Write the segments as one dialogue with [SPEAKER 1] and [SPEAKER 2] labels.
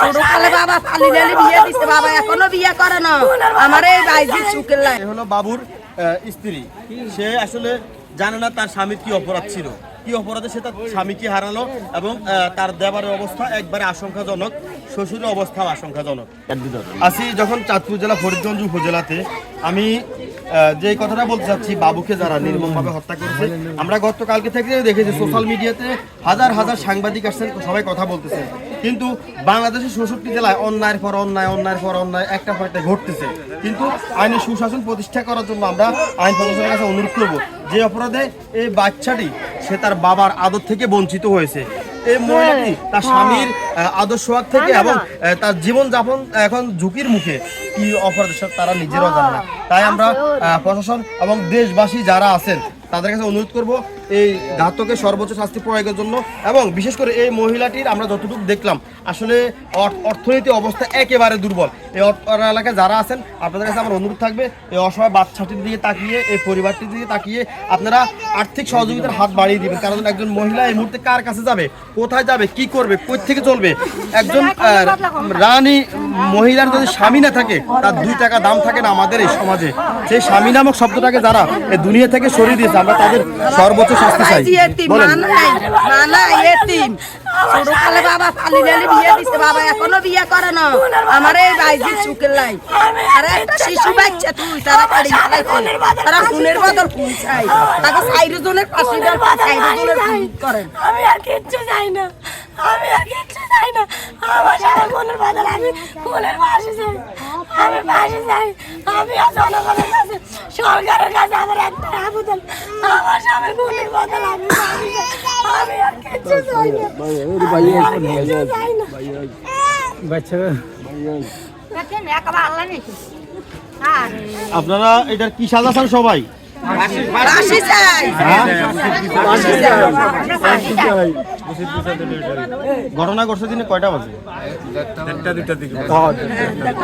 [SPEAKER 1] ছোটকালে বাবা পালি নালি বিয়ে দিছে বাবা। এখনও বিয়ে করে না। আমার এই বাইজির চুকের লাই।
[SPEAKER 2] হলো বাবুর স্ত্রী। সে আসলে জানে না তার স্বামীর কি অপরাধ ছিল। কি অপরাধে সে তার স্বামীকে হারালো এবং তার দেবারের অবস্থা একবারে আশঙ্কাজনক শ্বশুরের অবস্থাও আশঙ্কাজনক। আসি যখন চাঁদপুর জেলা ফরিদগঞ্জ উপজেলাতে আমি যে কথাটা বলতে চাচ্ছি বাবুকে যারা নির্মমভাবে হত্যা করেছে আমরা গতকালকে থেকে দেখেছি সোশ্যাল মিডিয়াতে হাজার হাজার সাংবাদিক আসছেন সবাই কথা বলতেছে। কিন্তু বাংলাদেশের ষষ্ঠটি জেলায় অন্যায়ের পর অন্যায় অন্যায়ের পর অন্যায় একটা পর একটা ঘটতেছে। কিন্তু আইনের সুশাসন প্রতিষ্ঠা করার জন্য আমরা আইন প্রশাসনের কাছে অনুরোধ করব যে অপরাধে এই বাচ্চাটি সে তার বাবার আদর থেকে বঞ্চিত হয়েছে। এই মহিলাটি তার স্বামীর আহ, আদর্শ থেকে এবং তার জীবন যাপন এখন ঝুঁকির মুখে। কি অপরাধ তারা নিজেরাও জানে না। তাই আমরা প্রশাসন এবং দেশবাসী যারা আছেন তাদের কাছে অনুরোধ করব এই ঘাতকের সর্বোচ্চ শাস্তি প্রয়োগের জন্য এবং বিশেষ করে এই মহিলাটির আমরা যতটুকু দেখলাম, আসলে অর্থনীতি অবস্থা একেবারে দুর্বল। এই এলাকায় যারা আছেন, আপনাদের কাছে আমার অনুরোধ থাকবে, এই অসহায় বাচ্চাটির দিকে তাকিয়ে, এই পরিবারটির দিকে তাকিয়ে আপনারা আর্থিক সহযোগিতার হাত বাড়িয়ে দিবেন। কারণ একজন মহিলা এই মুহূর্তে কার কাছে যাবে, কোথায় যাবে, কি করবে কোথ থেকে চলবে? একজন রানী মহিলার যদি স্বামী না থাকে, তার দুই টাকা দাম থাকে না আমাদের এই সমাজে। সেই স্বামী নামক শব্দটাকে যারা এই দুনিয়া থেকে সরিয়ে দিয়েছে, আমরা তাদের সর্বোচ্চ শাস্তি চাই। বলেন।
[SPEAKER 1] ছোটকালে বাবা পালি নালি বিয়ে দিছে বাবা এখনও বিয়ে করে না। আমার এই বাইজির চুকের লাই। আরে একটা শিশু বাচ্চা তুই তারা কাড়ি গেলাই তারা খুনের বদল খুন চাই। তাকে সাইরো জনের পাশে দল সাইরো জনের খুন করেন।
[SPEAKER 3] আমি আর কিচ্ছু চাই না। আমি আর কিচ্ছু চাই না। আমার সারা মনের বদল আমি ফুলের বাসি চাই। আমি বাসি যাই আমি জনগণের কাছে সরকারের কাছে আমার একটা আবেদন। আমার স্বামী বদল আমি আমি আর কিছু চাই না।
[SPEAKER 2] আপনারা এটার কি সাজা চান সবাই? ঘটনা ঘটছে দিনে কয়টা বাজে?
[SPEAKER 4] একটা দুইটা দিকে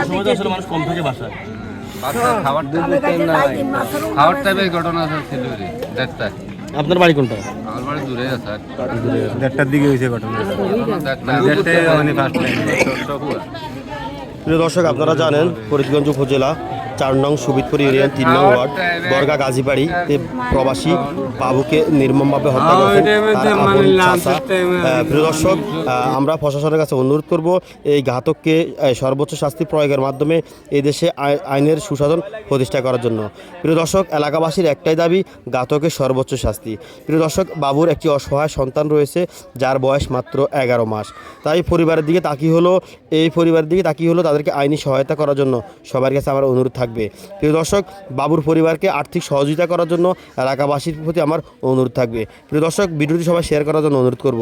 [SPEAKER 2] সময় আসলে মানুষ কম থাকে বাসায়।
[SPEAKER 4] ঘটনা ছিল
[SPEAKER 2] আপনার বাড়ি কোনটা?
[SPEAKER 4] আমার বাড়ি দূরে আছে। আর
[SPEAKER 5] দেড়টার দিকে হয়েছে ঘটনা। মানে
[SPEAKER 2] প্রিয় দর্শক আপনারা জানেন ফরিদগঞ্জ উপজেলা চার নং সুবিদপুর ইউনিয়ন তিন নং ওয়ার্ড বর্গা গাজীবাড়ি প্রবাসী বাবুকে নির্মমভাবে হত্যা করেছেন। আহ, প্রিয় দর্শক আমরা প্রশাসনের কাছে অনুরোধ করব এই ঘাতককে সর্বোচ্চ শাস্তি প্রয়োগের মাধ্যমে এই দেশে আই- আইনের সুশাসন প্রতিষ্ঠা করার জন্য। প্রিয় দর্শক এলাকাবাসীর একটাই দাবি ঘাতকের সর্বোচ্চ শাস্তি। প্রিয় দর্শক বাবুর একটি অসহায় সন্তান রয়েছে যার বয়স মাত্র এগারো মাস। তাই পরিবারের দিকে তাকিয়ে হলো এই পরিবারের দিকে তাকিয়ে হলো তাদেরকে আইনি সহায়তা করার জন্য। সবার কাছে আমার অনুরোধ থাকবে। প্রিয় দর্শক, বাবুর পরিবারকে আর্থিক সহযোগিতা করার জন্য এলাকাবাসীর প্রতি আমার অনুরোধ থাকবে। প্রিয় দর্শক, ভিডিওটি সবাই শেয়ার করার জন্য অনুরোধ করব।